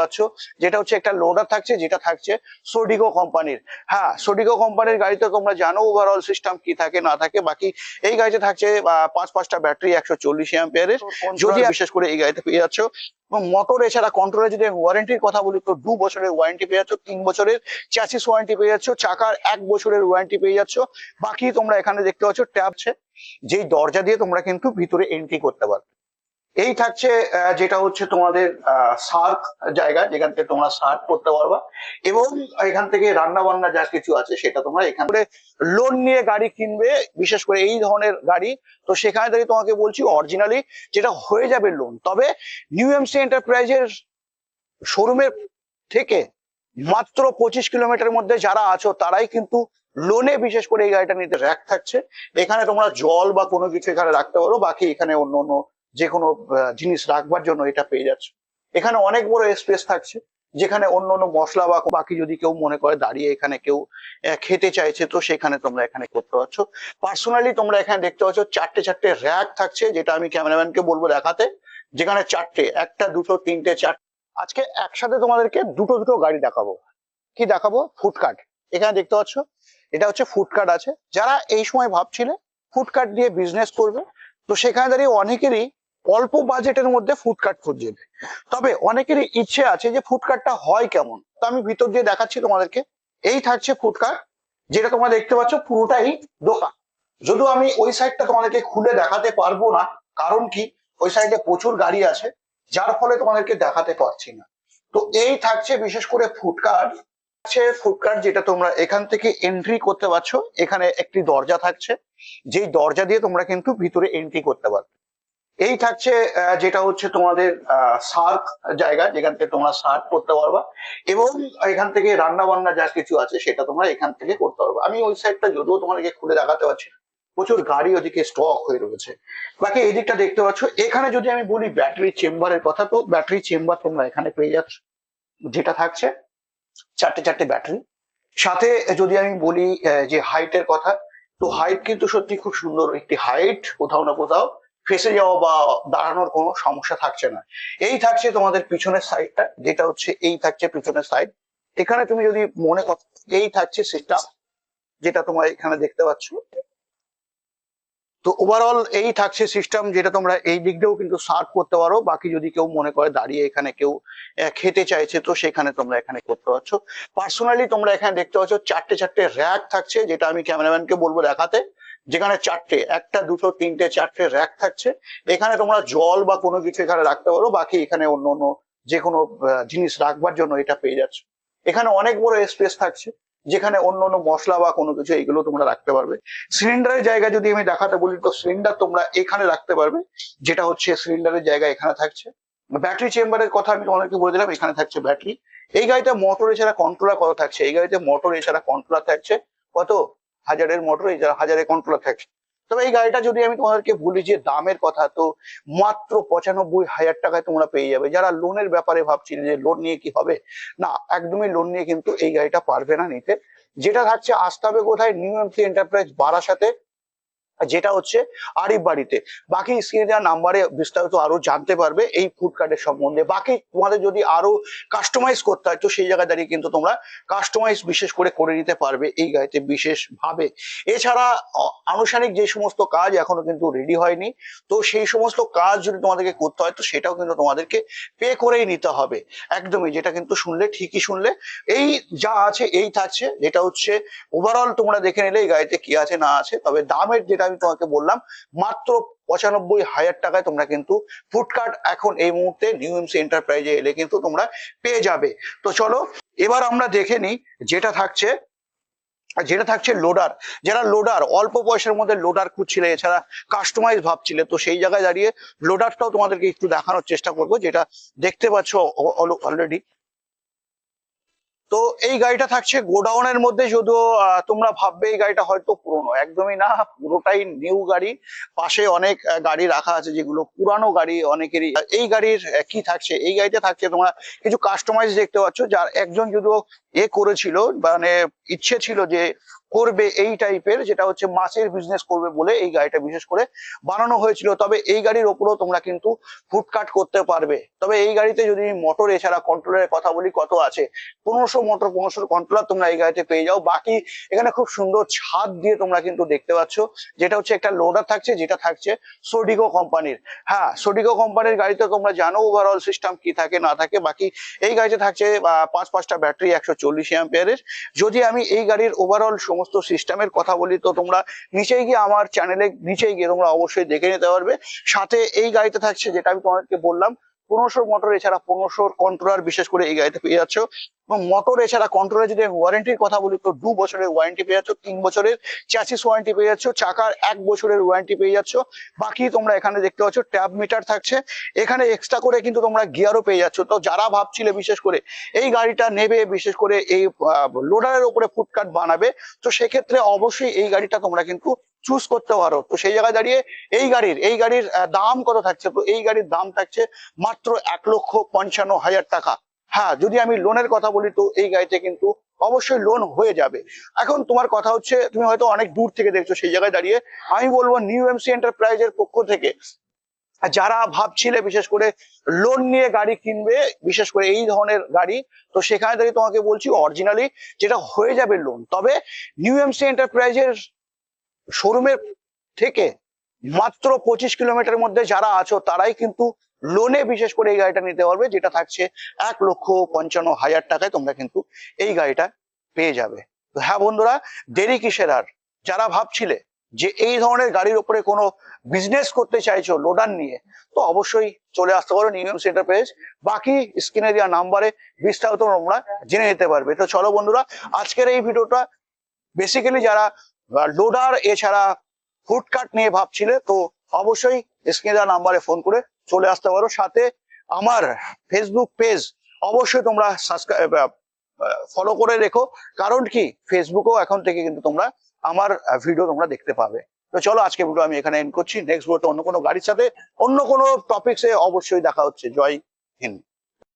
পাচ্ছ যেটা হচ্ছে একটা লোডার থাকছে যেটা থাকছে সোডিগো কোম্পানির হ্যাঁ সোডিগো কোম্পানির গাড়িতে তোমরা জানো ওভারঅল সিস্টেম কি থাকে না থাকে। বাকি এই গাড়িতে থাকছে পাঁচ পাঁচটা ব্যাটারি একশো চল্লিশ অ্যাম্পিয়ারের যদি বিশেষ করে এই গাড়িতে পেয়ে যাচ্ছ এবং মোটর এছাড়া কন্ট্রোলে যদি ওয়ারেন্টির কথা বলি তো দু বছরের ওয়ারেন্টি পেয়ে যাচ্ছ তিন বছরের চ্যাসিস ওয়ারেন্টি পেয়ে যাচ্ছ চাকার এক বছরের ওয়ারেন্টি পেয়ে যাচ্ছ। বাকি তোমরা এখানে দেখতে পাচ্ছ ট্যাব যেই দরজা দিয়ে তোমরা কিন্তু ভিতরে এন্ট্রি করতে পারবে। এই থাকছে যেটা হচ্ছে তোমাদের সার্ক জায়গা, যেখান থেকে তোমরা সার্ক করতে পারবা। এবং এখান থেকে রান্না বান্না যা কিছু আছে, সেটা তোমরা এখান থেকে লোন নিয়ে গাড়ি কিনবে, বিশেষ করে এই ধরনের গাড়ি। তো সেখানে দাঁড়িয়ে তোমাকে বলছি অরিজিনালি যেটা হয়ে যাবে লোন তবে নিউ এমসি এন্টারপ্রাইজের শোরুমের থেকে মাত্র পঁচিশ কিলোমিটার মধ্যে যারা আছো, তারাই কিন্তু লোনে বিশেষ করে এই গাড়িটা নিতে র্যাক থাকছে। এখানে তোমরা জল বা কোনো কিছু এখানে রাখতে পারো, বাকি এখানে অন্য অন্য যে কোনো জিনিস রাখবার জন্য এটা পেয়ে যাচ্ছে। এখানে অনেক বড় স্পেস থাকছে, যেখানে অন্য অন্য মশলা বা বাকি যদি কেউ মনে করে দাঁড়িয়ে এখানে কেউ খেতে চাইছে, তো সেখানে তোমরা এখানে করতে পারছ। পার্সোনালি তোমরা এখানে দেখতে পাচ্ছ চারটে চারটে র্যাক থাকছে, যেটা আমি ক্যামেরাম্যানকে বলব দেখাতে। যেখানে চারটে, একটা, দুটো, তিনটে চারটে আজকে একসাথে তোমাদেরকে দুটো দুটো গাড়ি দেখাবো। কি দেখাবো? ফুডকার্ট এখানে দেখতে পাচ্ছ, এটা হচ্ছে ফুডকার্ট আছে। যারা এই সময় ভাবছিলে ফুডকার্ট দিয়ে বিজনেস করবে, তো সেখানে দাঁড়িয়ে অনেকেরই অল্প বাজেটের মধ্যে ফুডকার্ট খুঁজছে তবে অনেকেরই ইচ্ছে আছে যে ফুডকার্টটা হয় কেমন? তো আমি ভিতর দিয়ে দেখাচ্ছি তোমাদেরকে। এই থাকছে ফুডকার্ট যেটা তোমরা দেখতে পাচ্ছ পুরোটাই দোকান। যদিও আমি ওই সাইডটা তোমাদেরকে খুলে দেখাতে পারব না, কারণ কি? ওই সাইডে প্রচুর গাড়ি আছে, যার ফলে তোমাদেরকে দেখাতে পারছি না। তো এই থাকছে বিশেষ করে ফুডকার্ট আছে ফুডকার্ট যেটা তোমরা এখান থেকে এন্ট্রি করতে পারছ। এখানে একটি দরজা থাকছে। যেই দরজা দিয়ে তোমরা কিন্তু ভিতরে এন্ট্রি করতে পারবে। এই থাকছে যেটা হচ্ছে তোমাদের সার্ক জায়গা, যেখান থেকে তোমরা সার্ক করতে পারবা এবং এখান থেকে রান্না বান্না যা কিছু আছে সেটা তোমরা এখান থেকে করতে পারবে। আমি ওই সাইডটা যদিও তোমাদেরকে খুলে দেখাতে পারছি প্রচুর গাড়ি ওদিকে স্টক হয়ে রয়েছে। বাকি এই দিকটা দেখতে পাচ্ছ। এখানে যদি আমি বলি ব্যাটারি চেম্বারের কথা, তো ব্যাটারি চেম্বার তোমরা এখানে পেয়ে যাচ্ছ। যেটা থাকছে, চারটে চারটে ব্যাটারি সাথে যদি আমি বলি যে হাইটের কথা, তো হাইট কিন্তু সত্যি খুব সুন্দর। একটি হাইট কোথাও না কোথাও ফেসে যাওয়া বা দাঁড়ানোর কোনো সমস্যা থাকছে না। এই থাকছে তোমাদের পিছনের সাইডটা যেটা হচ্ছে এই থাকছে পিছনের সাইড এখানে তুমি যদি মনে কর, এই থাকছে সেটা, যেটা তোমরা এখানে দেখতে পাচ্ছ। তো ওভারঅল এই থাকছে সিস্টেম যেটা তোমরা এই দিক দিয়েও কিন্তু সার্ভ করতে পারো। বাকি যদি কেউ মনে করে দাঁড়িয়ে এখানে কেউ খেতে চাইছে, তো সেখানে তোমরা এখানে করতে পারছ। পার্সোনালি তোমরা এখানে দেখতে পাচ্ছ, চারটে চারটে র্যাক থাকছে, যেটা আমি ক্যামেরাম্যানকে বলব দেখাতে। যেখানে চারটে, একটা, দুটো, তিনটে, চারটে র্যাক থাকছে। এখানে তোমরা জল বা কোনো কিছু এখানে রাখতে পারো, বাকি এখানে অন্য অন্য যে কোনো জিনিস রাখবার জন্য এটা পেয়ে যাচ্ছে। এখানে অনেক বড় স্পেস থাকছে, যেখানে অন্য অন্য মশলা বা কোনো কিছু এগুলো তোমরা রাখতে পারবে। সিলিন্ডারের জায়গা যদি আমি দেখাতে বলি, তো সিলিন্ডার তোমরা এখানে রাখতে পারবে, যেটা হচ্ছে সিলিন্ডারের জায়গা এখানে থাকছে। ব্যাটারি চেম্বারের কথা আমি তোমাদেরকে বলে দিলাম, এখানে থাকছে ব্যাটারি এই গাড়িতে মোটর এছাড়া কন্ট্রোলার কত থাকছে? এই গাড়িতে মোটর এছাড়া কন্ট্রোলার থাকছে কত? হাজারের মোটর এই হাজারে কন্ট্রোলার থাকছে তবে এই গাড়িটা যদি আমি তোমাদেরকে বলি যে দামের কথা, তো মাত্র পঁচানব্বই হাজার টাকায় তোমরা পেয়ে যাবে। যারা লোনের ব্যাপারে ভাবছিলে যে লোন নিয়ে কি হবে, না, একদমই লোন নিয়ে কিন্তু এই গাড়িটা পারবে না নিতে। যেটা থাকছে, আসতে হবে কোথায়? নিউ এমসি এন্টারপ্রাইজ বারাসাতে। যেটা হচ্ছে আরিফ বাড়িতে। বাকি স্ক্রিনে দেওয়া নাম্বারে বিস্তারিত আরও জানতে পারবে এই ফুড কার্ডের সম্বন্ধে। বাকি তোমাদের যদি আরও কাস্টমাইজ করতে হয়, তো সেই জায়গায় দাঁড়িয়ে কিন্তু তোমরা কাস্টমাইজ বিশেষ করে করে নিতে পারবে এই গাড়িতে বিশেষ ভাবে এছাড়া আনুষ্ঠানিক যে সমস্ত কাজ এখনও কিন্তু রেডি হয়নি, তো সেই সমস্ত কাজ যদি তোমাদেরকে করতে হয়, তো সেটাও কিন্তু তোমাদেরকে পে করেই নিতে হবে। একদমই, যেটা কিন্তু শুনলে ঠিকই শুনলে। এই যা আছে, এই থাকছে। যেটা হচ্ছে ওভারঅল তোমরা দেখে নিলে এই গাড়িতে কি আছে, না আছে। তবে দামের যেটা আমি তোমাকে বললাম, মাত্র পঁচানব্বই হাজার টাকায় তোমরা কিন্তু ফুডকার্ট এখন এই মুহূর্তে নিউ এমসি এন্টারপ্রাইজে এলে কিন্তু তোমরা পেয়ে যাবে। তো চলো, এবার আমরা দেখে নিই যেটা থাকছে যেটা থাকছে লোডার যারা লোডার অল্প পয়সার মধ্যে লোডার খুঁজছিলে, এছাড়া কাস্টমাইজ ভাবছিলে, তো সেই জায়গায় দাঁড়িয়ে লোডারটাও তোমাদেরকে একটু দেখানোর চেষ্টা করব, যেটা দেখতে পাচ্ছ অলরেডি এই গাড়িটা থাকছে গোডাউনের মধ্যে, যদিও তোমরা ভাববে এই গাড়িটা হয়তো পুরনো। একদমই না, পুরোটাই নিউ গাড়ি। পাশে অনেক গাড়ি রাখা আছে যেগুলো পুরানো গাড়ি অনেকেরই। এই গাড়ির কি থাকছে? এই গাড়িতে থাকছে তোমরা কিছু কাস্টমাইজ দেখতে পাচ্ছ, যার একজন যদিও এ করেছিল মানে ইচ্ছে ছিল যে করবে এই টাইপের যেটা হচ্ছে মাছের বিজনেস করবে বলে এই গাড়িটা বিশেষ করে বানানো হয়েছিল। তবে এই গাড়ির ওপরেও তোমরা কিন্তু ফুটকাট করতে পারবে। তবে এই গাড়িতে যদি মোটর এছাড়া কন্ট্রোলের কথা বলি, কত আছে? পনেরোশো মোটর পনেরোশো কন্ট্রোলার তোমরা এই গাড়িতে পেয়ে যাও। বাকি এখানে খুব সুন্দর ছাদ দিয়ে তোমরা কিন্তু দেখতে পাচ্ছ, যেটা হচ্ছে একটা লোডার থাকছে, যেটা থাকছে সোডিগো কোম্পানির হ্যাঁ সোডিগো কোম্পানির গাড়িতে তোমরা জানো ওভারঅল সিস্টেম কি থাকে, না থাকে। বাকি এই গাড়িতে থাকছে পাঁচ পাঁচটা ব্যাটারি একশো চল্লিশ যদি আমি এই গাড়ির ওভারঅল সমস্ত সিস্টেমের কথা বলি, তো তোমরা নিচেই গিয়ে আমার চ্যানেলে নিচেই গিয়ে তোমরা অবশ্যই দেখে নিতে পারবে। সাথে এই গাড়িতে থাকছে যেটা আমি তোমাদেরকে বললাম পনেরোশোর মোটর এছাড়া পনেরোশোর কন্ট্রোলার বিশেষ করে এই গাড়িতে পেয়ে যাচ্ছ। এবং মোটর এছাড়া কন্ট্রোলার যদি ওয়ারেন্টির কথা বলি, তো দু বছরের ওয়ারেন্টি পেয়ে যাচ্ছ, তিন বছরের চ্যাসিস ওয়ারেন্টি পেয়ে যাচ্ছ, চাকার এক বছরের ওয়ারেন্টি পেয়ে যাচ্ছ। বাকি তোমরা এখানে দেখতে পাচ্ছ ট্যাব মিটার থাকছে। এখানে এক্সট্রা করে কিন্তু তোমরা গিয়ারও পেয়ে যাচ্ছ। তো যারা ভাবছিলে বিশেষ করে এই গাড়িটা নেবে, বিশেষ করে এই লোডারের উপরে ফুটকাট বানাবে, তো সেক্ষেত্রে অবশ্যই এই গাড়িটা তোমরা কিন্তু চুজ করতে পারো তো সেই জায়গায় দাঁড়িয়ে এই গাড়ির এই গাড়ির দাম কত থাকছে? তো এই গাড়ির দাম থাকছে মাত্র এক লক্ষ পঞ্চান্ন হাজার টাকা। হ্যাঁ যদি আমি লোনের কথা বলি তো এই গাড়িতে কিন্তু অবশ্যই লোন হয়ে যাবে। এখন তোমার কথা হচ্ছে, তুমি হয়তো অনেক দূর থেকে দেখছ, সেই জায়গায় দাঁড়িয়ে আমি বলব নিউ এমসি এন্টারপ্রাইজের পক্ষ থেকে, যারা ভাবছিলে বিশেষ করে লোন নিয়ে গাড়ি কিনবে, বিশেষ করে এই ধরনের গাড়ি, তো সেখানে দাঁড়িয়ে তোমাকে বলছি অরিজিনালি যেটা হয়ে যাবে লোন তবে নিউ এমসি এন্টারপ্রাইজের শোরুমের থেকে মাত্র পঁচিশ কিলোমিটারের মধ্যে যারা আছো, তারাই কিন্তু লোনে বিশেষ করে এই গাড়িটা নিতে পারবে, যেটা থাকছে এক লক্ষ পঞ্চান্ন হাজার টাকায় তোমরা কিন্তু এই গাড়িটা পেয়ে যাবে। তো হ্যাঁ বন্ধুরা, দেরি কিসের আর? যারা ভাবছিলে যে এই ধরনের গাড়ির উপরে কোনো বিজনেস করতে চাইছো লোডার নিয়ে, তো অবশ্যই চলে আসতে পারো নিউএম সেন্টার পেজ। বাকি স্ক্রিনে দেওয়া নাম্বারে বিস্তারিত তোমরা জেনে নিতে পারবে। তো চলো বন্ধুরা, আজকের এই ভিডিওটা বেসিক্যালি যারা লোডার এছাড়া ফুডকার্ট নিয়ে ভাবছিলে, তো অবশ্যই স্ক্রিনে নাম্বারে ফোন করে চলে আসতে পারো। সাথে আমার ফেসবুক পেজ অবশ্যই তোমরা সাবস্ক্রাইব ফলো করে রেখো। কারণ কি? ফেসবুকেও এখন থেকে কিন্তু তোমরা আমার ভিডিও তোমরা দেখতে পাবে। তো চলো, আজকে ভিডিও আমি এখানে এন্ড করছি। নেক্সট ভিডিওতে অন্য কোনো গাড়ির সাথে অন্য কোনো টপিক্সে অবশ্যই দেখা হচ্ছে। জয় হিন্দ।